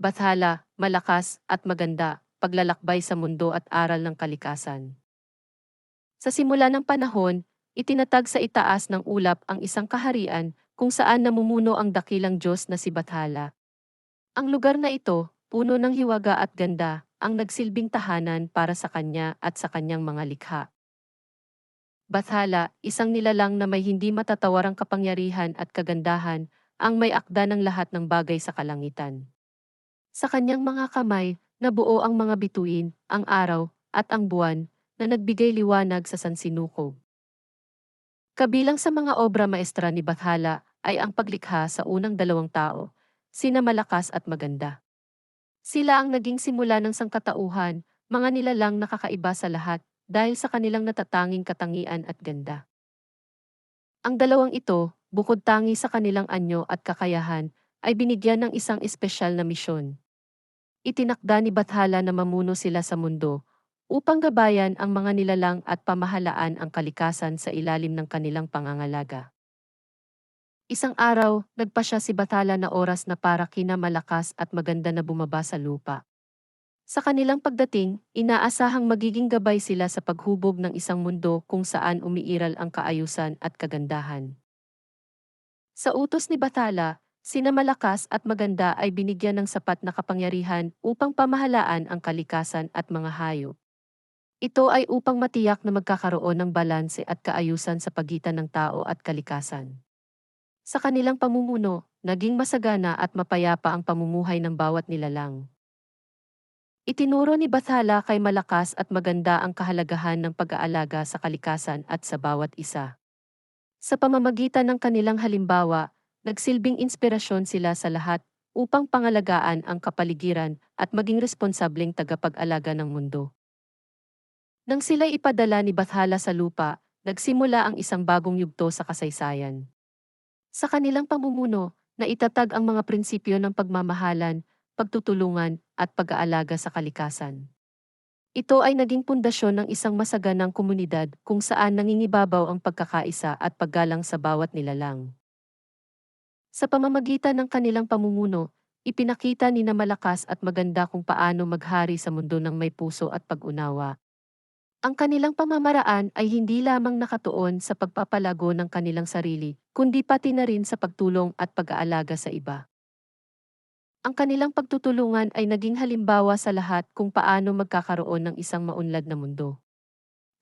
Bathala, malakas, at maganda, paglalakbay sa mundo at aral ng kalikasan. Sa simula ng panahon, itinatag sa itaas ng ulap ang isang kaharian kung saan namumuno ang dakilang Diyos na si Bathala. Ang lugar na ito, puno ng hiwaga at ganda, ang nagsilbing tahanan para sa kanya at sa kanyang mga likha. Bathala, isang nilalang na may hindi matatawarang kapangyarihan at kagandahan, ang may akda ng lahat ng bagay sa kalangitan. Sa kanyang mga kamay, nabuo ang mga bituin, ang araw, at ang buwan, na nagbigay liwanag sa sansinukob. Kabilang sa mga obra maestra ni Bathala ay ang paglikha sa unang dalawang tao, sina malakas at maganda. Sila ang naging simula ng sangkatauhan, mga nilalang nakakaiba sa lahat dahil sa kanilang natatanging katangian at ganda. Ang dalawang ito, bukod tangi sa kanilang anyo at kakayahan, ay binigyan ng isang espesyal na misyon. Itinakda ni Bathala na mamuno sila sa mundo upang gabayan ang mga nilalang at pamahalaan ang kalikasan sa ilalim ng kanilang pangangalaga. Isang araw, nagpa siya si Bathala na oras na para kina malakas at maganda na bumaba sa lupa. Sa kanilang pagdating, inaasahang magiging gabay sila sa paghubog ng isang mundo kung saan umiiral ang kaayusan at kagandahan. Sa utos ni Bathala, sina malakas at maganda ay binigyan ng sapat na kapangyarihan upang pamahalaan ang kalikasan at mga hayop. Ito ay upang matiyak na magkakaroon ng balanse at kaayusan sa pagitan ng tao at kalikasan. Sa kanilang pamumuno, naging masagana at mapayapa ang pamumuhay ng bawat nilalang. Itinuro ni Bathala kay malakas at maganda ang kahalagahan ng pag-aalaga sa kalikasan at sa bawat isa. Sa pamamagitan ng kanilang halimbawa, Nagsilbing inspirasyon sila sa lahat upang pangalagaan ang kapaligiran at maging responsableng tagapag-alaga ng mundo. Nang sila ipadala ni Bathala sa lupa, nagsimula ang isang bagong yugto sa kasaysayan. Sa kanilang pamumuno, naitatag ang mga prinsipyo ng pagmamahalan, pagtutulungan, at pag-aalaga sa kalikasan. Ito ay naging pundasyon ng isang masaganang komunidad kung saan nangingibabaw ang pagkakaisa at paggalang sa bawat nilalang. Sa pamamagitan ng kanilang pamumuno, ipinakita ni na malakas at maganda kung paano maghari sa mundo ng may puso at pag-unawa. Ang kanilang pamamaraan ay hindi lamang nakatuon sa pagpapalago ng kanilang sarili, kundi pati na rin sa pagtulong at pag-aalaga sa iba. Ang kanilang pagtutulungan ay naging halimbawa sa lahat kung paano magkakaroon ng isang maunlad na mundo.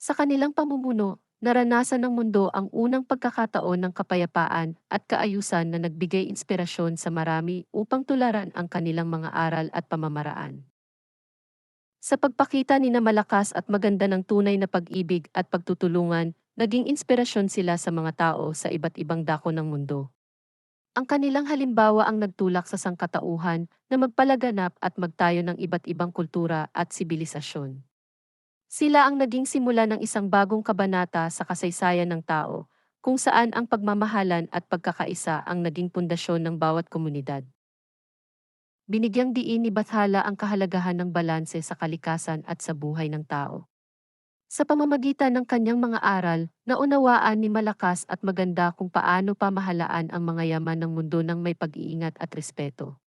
Sa kanilang pamumuno, naranasan ng mundo ang unang pagkakataon ng kapayapaan at kaayusan na nagbigay inspirasyon sa marami upang tularan ang kanilang mga aral at pamamaraan. Sa pagpakita ni na malakas at maganda ng tunay na pag-ibig at pagtutulungan, naging inspirasyon sila sa mga tao sa iba't ibang dako ng mundo. Ang kanilang halimbawa ang nagtulak sa sangkatauhan na magpalaganap at magtayo ng iba't ibang kultura at sibilisasyon. Sila ang naging simula ng isang bagong kabanata sa kasaysayan ng tao, kung saan ang pagmamahalan at pagkakaisa ang naging pundasyon ng bawat komunidad. Binigyang diin ni Bathala ang kahalagahan ng balanse sa kalikasan at sa buhay ng tao. Sa pamamagitan ng kanyang mga aral, naunawaan ni malakas at maganda kung paano pamahalaan ang mga yaman ng mundo ng may pag-iingat at respeto.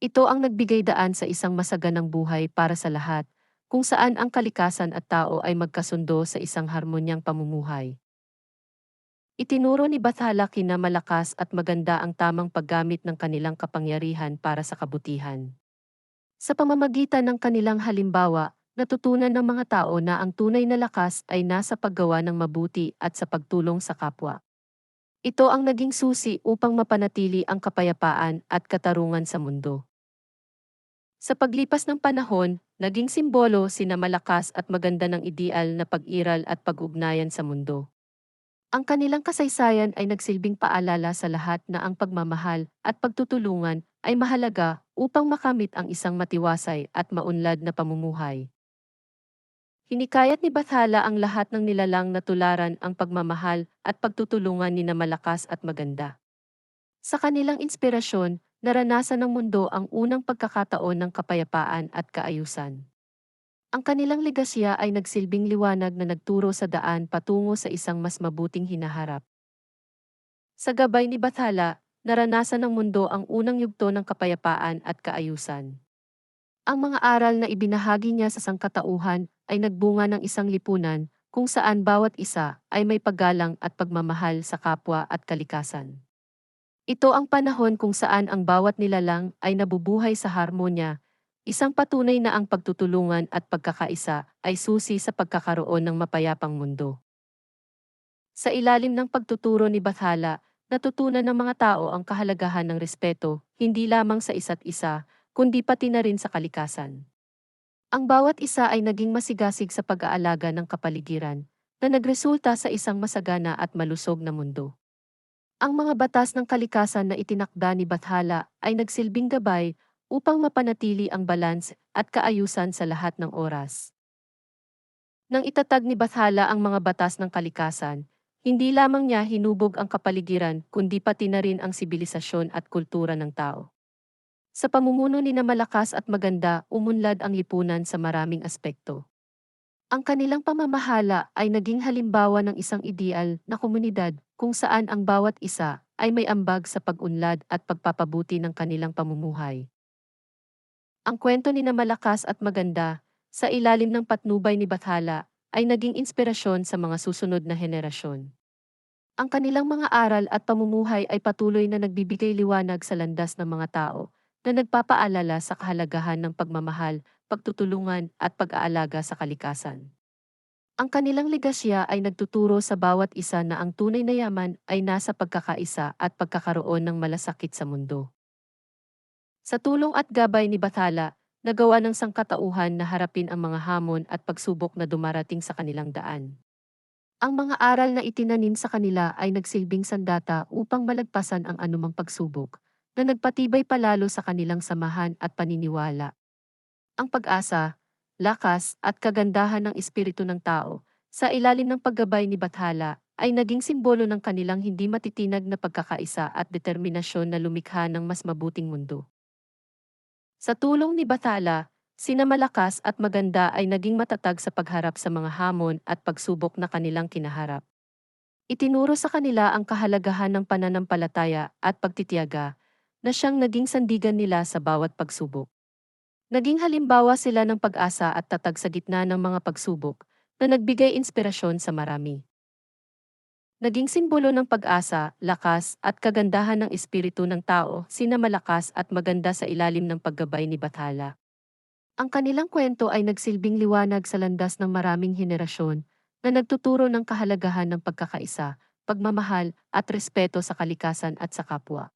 Ito ang nagbigay daan sa isang masaganang buhay para sa lahat, kung saan ang kalikasan at tao ay magkasundo sa isang harmonyang pamumuhay. Itinuro ni Bathala kina malakas at maganda ang tamang paggamit ng kanilang kapangyarihan para sa kabutihan. Sa pamamagitan ng kanilang halimbawa, natutunan ng mga tao na ang tunay na lakas ay nasa paggawa ng mabuti at sa pagtulong sa kapwa. Ito ang naging susi upang mapanatili ang kapayapaan at katarungan sa mundo. Sa paglipas ng panahon, naging simbolo sina malakas at maganda ng ideal na pag-iral at pag-ugnayan sa mundo. Ang kanilang kasaysayan ay nagsilbing paalala sa lahat na ang pagmamahal at pagtutulungan ay mahalaga upang makamit ang isang matiwasay at maunlad na pamumuhay. Hinikayat ni Bathala ang lahat ng nilalang na tularan ang pagmamahal at pagtutulungan ni na malakas at maganda. Sa kanilang inspirasyon, naranasan ng mundo ang unang pagkakataon ng kapayapaan at kaayusan. Ang kanilang legasya ay nagsilbing liwanag na nagturo sa daan patungo sa isang mas mabuting hinaharap. Sa gabay ni Bathala, naranasan ng mundo ang unang yugto ng kapayapaan at kaayusan. Ang mga aral na ibinahagi niya sa sangkatauhan ay nagbunga ng isang lipunan kung saan bawat isa ay may paggalang at pagmamahal sa kapwa at kalikasan. Ito ang panahon kung saan ang bawat nilalang ay nabubuhay sa harmonya, isang patunay na ang pagtutulungan at pagkakaisa ay susi sa pagkakaroon ng mapayapang mundo. Sa ilalim ng pagtuturo ni Bathala, natutunan ng mga tao ang kahalagahan ng respeto, hindi lamang sa isa't isa, kundi pati na rin sa kalikasan. Ang bawat isa ay naging masigasig sa pag-aalaga ng kapaligiran, na nagresulta sa isang masagana at malusog na mundo. Ang mga batas ng kalikasan na itinakda ni Bathala ay nagsilbing gabay upang mapanatili ang balance at kaayusan sa lahat ng oras. Nang itatag ni Bathala ang mga batas ng kalikasan, hindi lamang niya hinubog ang kapaligiran kundi pati na rin ang sibilisasyon at kultura ng tao. Sa pamumuno ni na malakas at maganda, umunlad ang lipunan sa maraming aspekto. Ang kanilang pamamahala ay naging halimbawa ng isang ideal na komunidad kung saan ang bawat isa ay may ambag sa pag-unlad at pagpapabuti ng kanilang pamumuhay. Ang kwento ni na malakas at maganda, sa ilalim ng patnubay ni Bathala, ay naging inspirasyon sa mga susunod na henerasyon. Ang kanilang mga aral at pamumuhay ay patuloy na nagbibigay liwanag sa landas ng mga tao na nagpapaalala sa kahalagahan ng pagmamahal, pagtutulungan at pag-aalaga sa kalikasan. Ang kanilang legasya ay nagtuturo sa bawat isa na ang tunay na yaman ay nasa pagkakaisa at pagkakaroon ng malasakit sa mundo. Sa tulong at gabay ni Bathala, nagawa ng sangkatauhan na harapin ang mga hamon at pagsubok na dumarating sa kanilang daan. Ang mga aral na itinanim sa kanila ay nagsilbing sandata upang malagpasan ang anumang pagsubok, na nagpatibay palalo sa kanilang samahan at paniniwala. Ang pag-asa, lakas at kagandahan ng espiritu ng tao, sa ilalim ng paggabay ni Bathala, ay naging simbolo ng kanilang hindi matitinag na pagkakaisa at determinasyon na lumikha ng mas mabuting mundo. Sa tulong ni Bathala, Sina malakas at maganda ay naging matatag sa pagharap sa mga hamon at pagsubok na kanilang kinaharap. Itinuro sa kanila ang kahalagahan ng pananampalataya at pagtitiyaga na siyang naging sandigan nila sa bawat pagsubok. Naging halimbawa sila ng pag-asa at tatag sa gitna ng mga pagsubok na nagbigay inspirasyon sa marami. Naging simbolo ng pag-asa, lakas at kagandahan ng espiritu ng tao, sina malakas at maganda sa ilalim ng paggabay ni Bathala. Ang kanilang kwento ay nagsilbing liwanag sa landas ng maraming henerasyon na nagtuturo ng kahalagahan ng pagkakaisa, pagmamahal at respeto sa kalikasan at sa kapwa.